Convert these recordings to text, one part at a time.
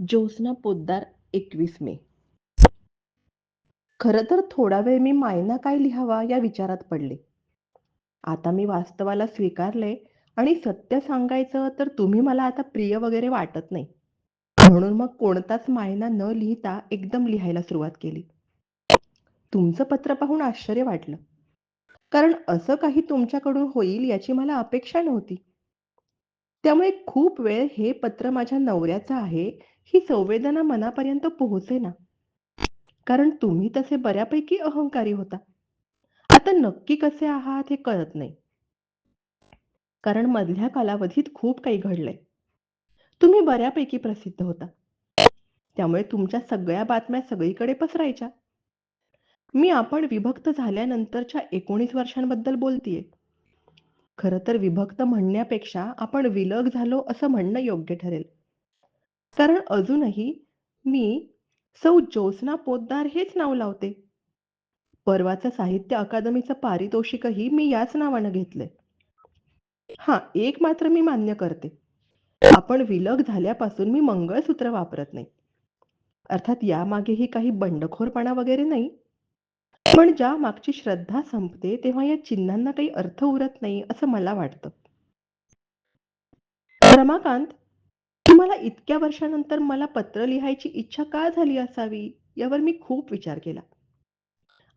ज्योत्स्ना पोद्दार एकवीस मे. खरं तर थोडा वेळ मी मायना काय लिहावा या विचारात पडले. आता मी वास्तवाला स्वीकारले आणि सत्य सांगायचं तर तुम्ही मला आता प्रिय वगैरे वाटत नाही. म्हणून मग कोणताच मायना न लिहिता एकदम लिहायला सुरुवात केली. तुमचं पत्र पाहून आश्चर्य वाटलं. कारण असं काही तुमच्याकडून होईल याची मला अपेक्षा नव्हती. त्यामुळे खूप वेळ हे पत्र माझ्या नवऱ्याचं आहे ही संवेदना मनापर्यंत पोहोचेना कारण तुम्ही तसे बऱ्यापैकी अहंकारी होता. आता नक्की कसे आहात हे कळत नाही. कारण मधल्या कालावधीत खूप काही घडलंय. तुम्ही बऱ्यापैकी प्रसिद्ध होता. त्यामुळे तुमच्या सगळ्या बातम्या सगळीकडे पसरायच्या. मी आपण विभक्त झाल्यानंतरच्या एकोणीस वर्षांबद्दल बोलतीये. खरं तर विभक्त म्हणण्यापेक्षा आपण विलग झालो असं म्हणणं योग्य ठरेल. कारण अजूनही मी सौ ज्योत्स्ना पोतदार हेच नाव लावते. परवाचं साहित्य अकादमीचं पारितोषिकही मी याच नावानं घेतलंय. हा एक मात्र मी मान्य करते. आपण विलग झाल्यापासून मी मंगळसूत्र वापरत नाही. अर्थात यामागेही काही बंडखोरपणा वगैरे नाही. पण ज्या मागची श्रद्धा संपते तेव्हा या चिन्हांना काही अर्थ उरत नाही असं मला वाटतं. रमाकांत तुम्हाला इतक्या वर्षानंतर मला पत्र लिहायची इच्छा का झाली असावी? यावर मी खूप विचार केला.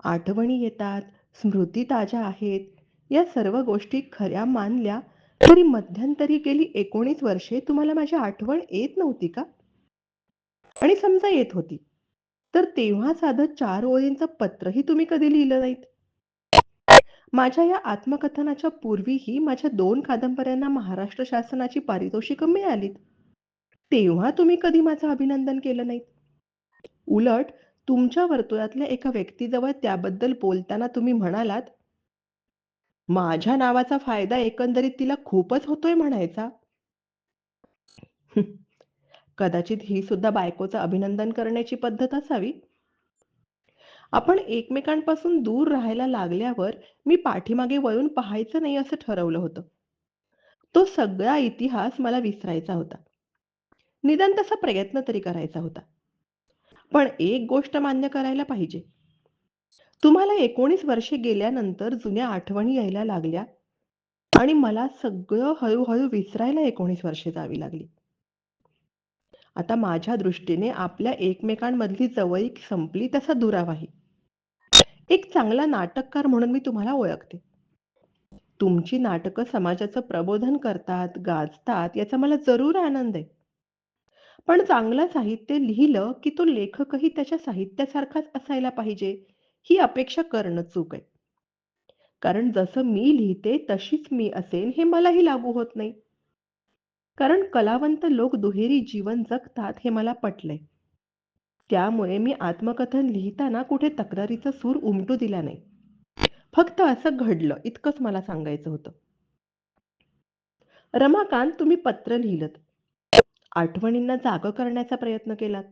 आठवणी येतात स्मृती ताज्या आहेत. या सर्व गोष्टी खऱ्या मानल्या तरी मध्यंतरी गेली एकोणीस वर्षे तुम्हाला माझी आठवण येत नव्हती का? आणि समजा येत होती. तर तेव्हा साधं चार ओळींचं पत्रही तुम्ही कधी लिहिलं नाहीत? माझ्या या आत्मकथनाच्या पूर्वीही माझ्या दोन कादंबऱ्यांना महाराष्ट्र शासनाची पारितोषिकं मिळालीत. तेव्हा तुम्ही कधी माझं अभिनंदन केलं नाहीत? उलट तुमच्या वर्तुळातल्या एका व्यक्तीजवळ त्याबद्दल बोलताना तुम्ही म्हणालात माझ्या नावाचा फायदा एकंदरीत तिला खूपच होतोय म्हणायचा. कदाचित ही सुद्धा बायकोचं अभिनंदन करण्याची पद्धत असावी. आपण एकमेकांपासून दूर राहायला लागल्यावर मी पाठीमागे वळून पाहायचं नाही असं ठरवलं होतं. तो सगळा इतिहास मला विसरायचा होता. निदान तसा प्रयत्न तरी करायचा होता. पण एक गोष्ट मान्य करायला पाहिजे. तुम्हाला एकोणीस वर्षे गेल्यानंतर जुन्या आठवणी यायला लागल्या आणि मला सगळं हळूहळू विसरायला एकोणीस वर्षे जावी लागली. आता माझ्या दृष्टीने आपल्या एकमेकांमधली जवळीक संपली तसा दुरावाही एक चांगला नाटककार म्हणून मी तुम्हाला ओळखते. तुमची नाटकं समाजाचं प्रबोधन करतात गाजतात याचा मला जरूर आनंद आहे. पण चांगलं साहित्य लिहिलं की तो लेखकही त्याच्या साहित्यासारखाच असायला पाहिजे ही अपेक्षा करणं चूक आहे. कारण जसं मी लिहिते तशीच मी असेन हे मलाही लागू होत नाही. कारण कलावंत लोक दुहेरी जीवन जगतात हे मला पटलंय. त्यामुळे मी आत्मकथन लिहिताना कुठे तक्रारीचा सूर उमटू दिला नाही. फक्त असं घडलं इतकंच मला सांगायचं होतं. रमाकांत तुम्ही पत्र लिहिलं आठवणींना जाग करण्याचा प्रयत्न केलात?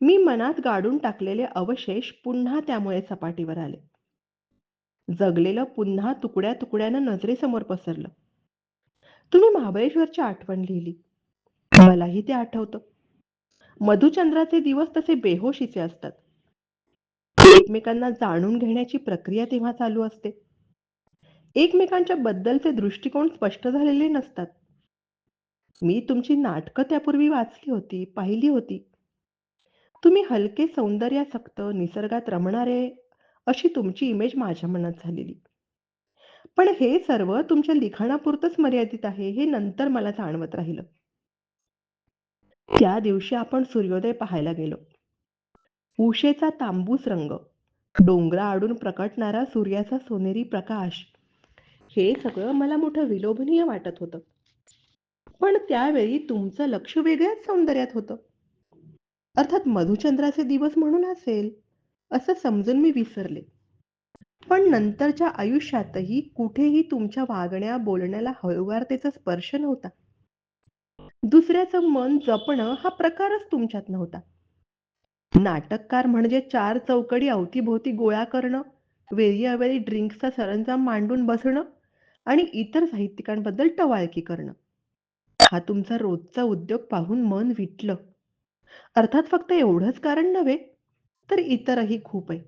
मी मनात गाडून टाकलेले अवशेष पुन्हा त्यामुळे सपाटीवर आले. जगलेलं पुन्हा तुकड्या तुकड्यानं नजरेसमोर पसरलं. तुम्ही महाबळेश्वरची आठवण लिहिली. मलाही ते आठवतं. मधुचंद्राचे दिवस तसे बेहोशीचे असतात. एकमेकांना जाणून घेण्याची प्रक्रिया तेव्हा चालू असते. एकमेकांच्या बद्दलचे दृष्टिकोन स्पष्ट झालेले नसतात. मी तुमची नाटकं त्यापूर्वी वाचली होती पाहिली होती. तुम्ही हलके सौंदर्यासक्त निसर्गात रमणारे अशी तुमची इमेज माझ्या मनात झालेली. पण हे सर्व तुमच्या लिखाणापुरतच मर्यादित आहे हे नंतर मला जाणवत राहिलं. त्या दिवशी आपण सूर्योदय पाहायला गेलो. उशेचा तांबूस रंग डोंगरा आडून प्रकटणारा सूर्याचा सोनेरी प्रकाश हे सगळं मला मोठं विलोभनीय वाटत होतं. पण त्यावेळी तुमचं लक्ष वेगळ्याच सौंदर्यात होतं. अर्थात मधुचंद्राचे दिवस म्हणून असेल असं समजून मी विसरले. पण नंतरच्या आयुष्यातही कुठेही तुमच्या वागण्या बोलण्याला हळुवारतेचा स्पर्श नव्हता. दुसऱ्याचं मन जपणं हा प्रकारच तुमच्यात नव्हता. नाटककार म्हणजे चार चौकडी अवतीभोवती गोळा करणं वेळी अवेळी ड्रिंक्सचा सरंजाम मांडून बसणं आणि इतर साहित्यिकांबद्दल टवाळकी करणं. हा तुमचा रोजचा उद्योग पाहून मन विटलं अर्थात फक्त एवढंच कारण नव्हे, तर इतरही खूप आहे.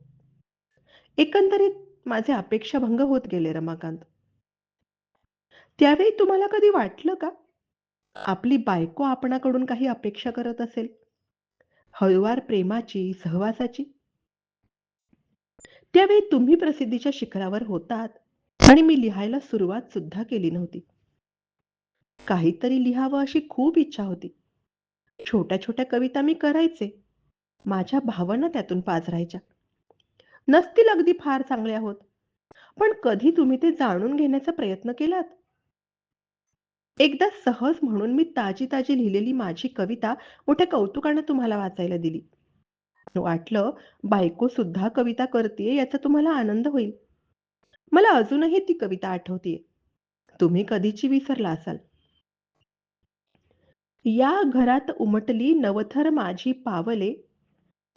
एकंदरीत माझे अपेक्षाभंग होत गेले रमाकांत. त्यावेळी तुम्हाला कधी वाटलं का, आपली बायको आपणाकडून काही अपेक्षा करत असेल? हळुवार प्रेमाची, सहवासाची? त्यावेळी तुम्ही प्रसिद्धीच्या शिखरावर होतात आणि मी लिहायला सुरुवात सुद्धा केली नव्हती. काहीतरी लिहावं अशी खूप इच्छा होती. छोट्या-छोट्या कविता मी करायचे. माझ्या भावना त्यातून पाझरायच्या. नसतील अगदी फार चांगल्या होत. पण कधी तुम्ही ते जाणून घेण्याचा प्रयत्न केलात? एकदा सहज म्हणून मी ताजी-ताजी लिहिलेली माझी कविता मोठ्या कौतुकाने तुम्हाला वाचायला दिली. वाटलं बायको सुद्धा कविता करते याचा तुम्हाला आनंद होईल. मला अजूनही ती कविता आठवतीये. तुम्ही कधीची विसरला असाल. या घरात उमटली नवथर माझी पावले,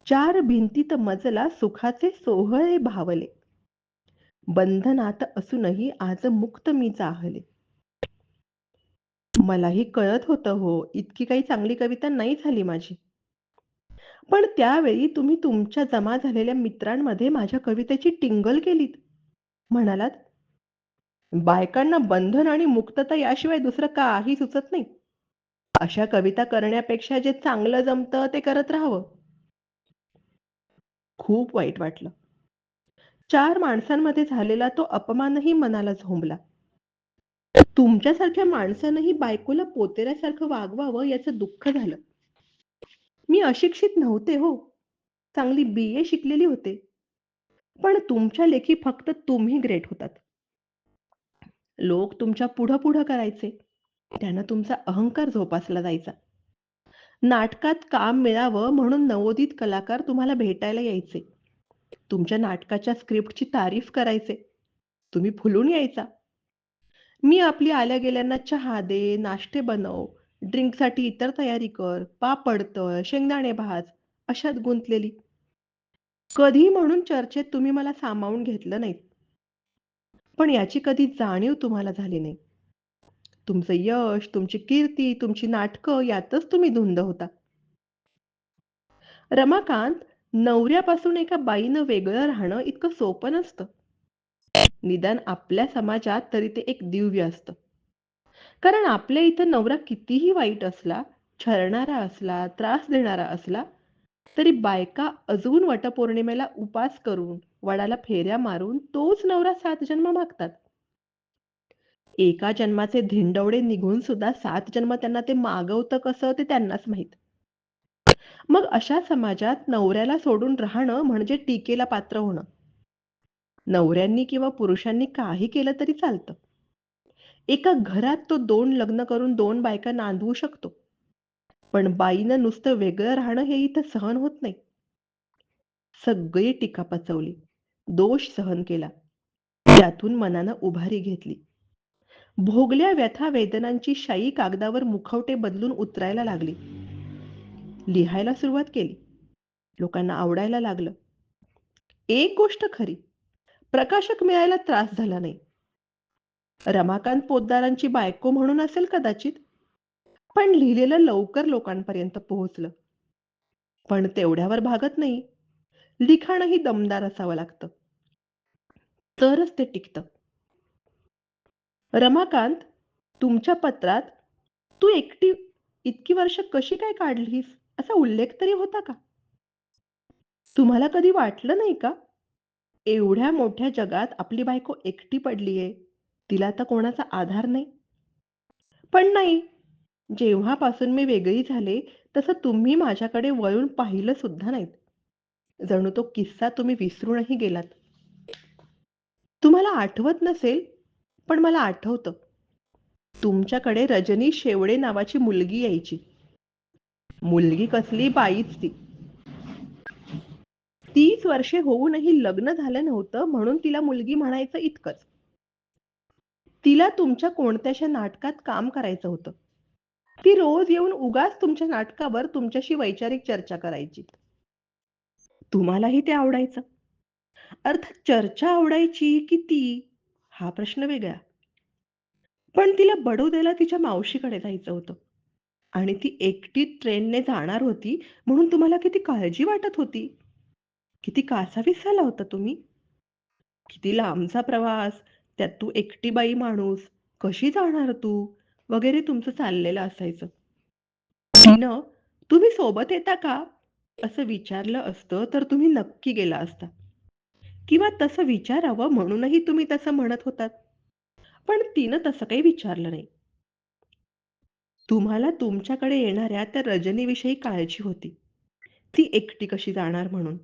चार भिंतीत मजला सुखाचे सोहळे भावले. बंधनात असूनही आज मुक्त मी चाहले. मलाही कळत होतं हो, इतकी काही चांगली कविता नाही झाली माझी. पण त्यावेळी तुम्ही तुमच्या जमा झालेल्या मित्रांमध्ये माझ्या कवितेची टिंगल केलीत. म्हणालात, बायकांना बंधन आणि मुक्तता याशिवाय दुसरं काही सुचत नाही. अशा कविता करण्यापेक्षा जे चांगलं जमतं ते करत राहावं. खूप वाईट वाटलं. चार माणसांमध्ये झालेला तो अपमानही मनाला झोंबला. तुमच्यासारख्या माणसानंही बायकोला पोतेऱ्यासारखं वागवावं याचं दुःख झालं. मी अशिक्षित नव्हते हो. चांगली बी-ए शिकलेली होते. पण तुमच्या लेखी फक्त तुम्ही ग्रेट होतात. लोक तुमच्या पुढं-पुढं करायचे. त्यानं तुमचा अहंकार जोपासला जायचा. नाटकात काम मिळावं म्हणून नवोदित कलाकार तुम्हाला भेटायला यायचे. तुमच्या नाटकाच्या स्क्रिप्टची तारीफ करायचे. तुम्ही फुलून यायचा. मी आपली आल्या गेल्यांना चहा दे, नाश्ते बनव, ड्रिंकसाठी इतर तयारी कर, पापड तळ, शेंगदाणे भाज अशात गुंतलेली. कधी म्हणून चर्चेत तुम्ही मला सामावून घेतलं नाहीत. पण याची कधी जाणीव तुम्हाला झाली नाही. तुमचं यश, तुमची कीर्ती, तुमची नाटकं यातच तुम्ही धुंद होता. रमाकांत, नवऱ्यापासून एका बाईनं वेगळं राहणं इतकं सोपं नसतं. निदान आपल्या समाजात तरी ते एक दिव्य असतं. कारण आपल्या इथं नवरा कितीही वाईट असला, छळणारा असला, त्रास देणारा असला, तरी बायका अजून वटपौर्णिमेला उपास करून, वडाला फेऱ्या मारून तोच नवरा सात जन्म मागतात. एका जन्माचे धिंडवडे निघून सुद्धा सात जन्म त्यांना ते मागवतं कसं ते त्यांनाच माहीत. मग अशा समाजात नवऱ्याला सोडून राहणं म्हणजे टीकेला पात्र होणं. नवऱ्यांनी किंवा पुरुषांनी काही केलं तरी चालतं. एका घरात तो दोन लग्न करून दोन बायका नांदवू शकतो. पण बाईनं नुसतं वेगळं राहणं हे इथं सहन होत नाही. सगळी टीका पचवली. दोष सहन केला. त्यातून मनानं उभारी घेतली. भोगल्या व्यथा वेदनांची शाई कागदावर मुखवटे बदलून उतरायला लागली. लिहायला सुरुवात केली. लोकांना आवडायला लागलं. एक गोष्ट खरी, प्रकाशक मिळायला त्रास झाला नाही. रमाकांत पोतदारांची बायको म्हणून असेल कदाचित, पण लिहिलेलं लवकर लोकांपर्यंत पोहोचलं. पण तेवढ्यावर भागत नाही. लिखाणही दमदार असावं लागतं. तरच ते टिकतं. रमाकांत, तुमच्या पत्रात तू एकटी इतकी वर्ष कशी काय काढलीस असा उल्लेख तरी होता का? तुम्हाला कधी वाटलं नाही का? एवढ्या मोठ्या जगात आपली बायको एकटी पडलीये. तिला तर कोणाचा आधार नाही. पण नाही. जेव्हापासून मी वेगळी झाले, तसं तुम्ही माझ्याकडे वळून पाहिलं सुद्धा नाहीत. जणू तो किस्सा तुम्ही विसरूनही गेलात. तुम्हाला आठवत नसेल, पण मला आठवतं. तुमच्याकडे रजनी शेवडे नावाची मुलगी यायची. मुलगी कसली बाईच ती. तीस वर्षे होऊनही लग्न झालं नव्हतं म्हणून तिला मुलगी म्हणायचं इतकंच. तिला तुमच्या कोणत्याशा नाटकात काम करायचं होतं. ती रोज येऊन उगाच तुमच्या नाटकावर तुमच्याशी वैचारिक चर्चा करायची. तुम्हालाही ते आवडायचं. अर्थात चर्चा आवडायची की ती, हा प्रश्न वेगळा. पण तिला बडोद्याला तिच्या मावशीकडे जायचं होतं. आणि ती एकटी ट्रेनने जाणार होती म्हणून तुम्हाला किती काळजी वाटत होती. किती कासावीस झाला होता तुम्ही. किती लांबचा प्रवास, त्यात तू एकटी बाई माणूस, कशी जाणार तू? वगैरे तुमचं चाललेलं असायचं. तिनं "तुम्ही सोबत येता का?" असं विचारलं असतं तर तुम्ही नक्की गेला असता. किंवा तसं विचारावं म्हणूनही तुम्ही तसं म्हणत होतात. पण तिनं तसं काही विचारलं नाही. तुम्हाला तुमच्याकडे येणाऱ्या त्या रजनीविषयी काळजी होती. ती एकटी कशी जाणार म्हणून.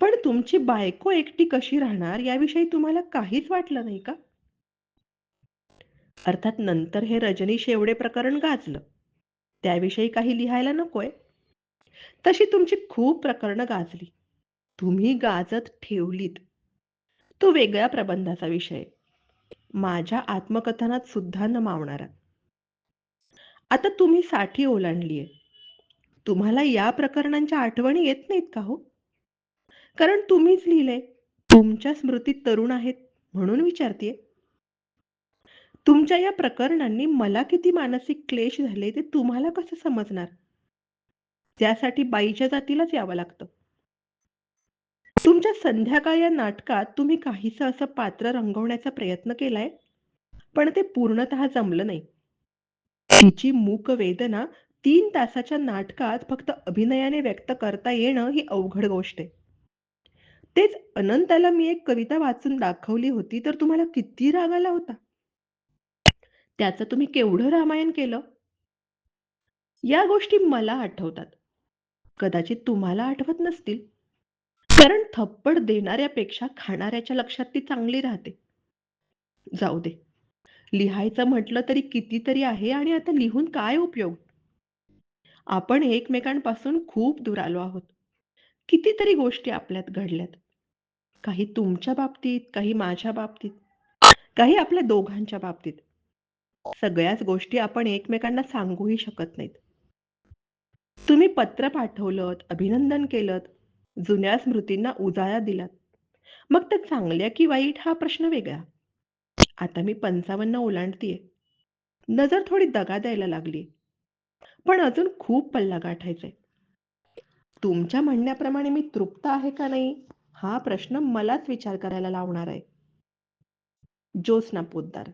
पण तुमची बायको एकटी कशी राहणार याविषयी तुम्हाला काहीच वाटलं नाही का? अर्थात नंतर हे रजनी शेवडे प्रकरण गाजलं. त्याविषयी काही लिहायला नकोय. तशी तुमची खूप प्रकरणं गाजली. तुम्ही गाजत ठेवलीत. तो वेगळ्या प्रबंधाचा विषय. माझ्या आत्मकथनात सुद्धा न मावणारा. आता तुम्ही साठी ओलांडलीय. तुम्हाला या प्रकरणांच्या आठवणी येत नाहीत का हो? कारण तुम्हीच लिहिलंय. तुमच्या स्मृतीत तरुण आहेत म्हणून विचारतेय. तुमच्या या प्रकरणांनी मला किती मानसिक क्लेश झाले ते तुम्हाला कसं समजणार? त्यासाठी बाईच्या जातीलाच यावं लागतं. तुमच्या संध्याकाळ या नाटकात तुम्ही काहीसं असं पात्र रंगवण्याचा प्रयत्न केलाय, पण ते पूर्णतः जमलं नाही. तिची मूक वेदना तीन तासाच्या नाटकात फक्त अभिनयाने व्यक्त करता येणं ही अवघड गोष्ट आहे. तेच अनंताला मी एक कविता वाचून दाखवली होती तर तुम्हाला किती राग आला होता. त्याचं तुम्ही केवढं रामायण केलं. या गोष्टी मला आठवतात. कदाचित तुम्हाला आठवत नसतील. कारण थप्पड देणाऱ्यापेक्षा खाणाऱ्याच्या लक्षात ती चांगली राहते. जाऊ दे. लिहायचं म्हटलं तरी कितीतरी आहे आणि आता लिहून काय उपयोग? आपण एकमेकांपासून खूप दूर आलो आहोत. कितीतरी गोष्टी आपल्यात घडल्यात. काही तुमच्या बाबतीत, काही माझ्या बाबतीत, काही आपल्या दोघांच्या बाबतीत. सगळ्याच गोष्टी आपण एकमेकांना सांगूही शकत नाहीत. तुम्ही पत्र पाठवलं अभिनंदन केलं जुन्या स्मृतींना उजाळा दिलात. मग त्या चांगल्या की वाईट हा प्रश्न वेगळा. आता मी 55 ओलांडतेय. नजर थोडी दगा द्यायला लागली पण अजून खूप पल्ला गाठायचाय. तुमच्या म्हणण्याप्रमाणे मी तृप्त आहे का नाही, हा प्रश्न मलाच विचार करायला लावणार आहे. ज्योत्स्ना पोतदार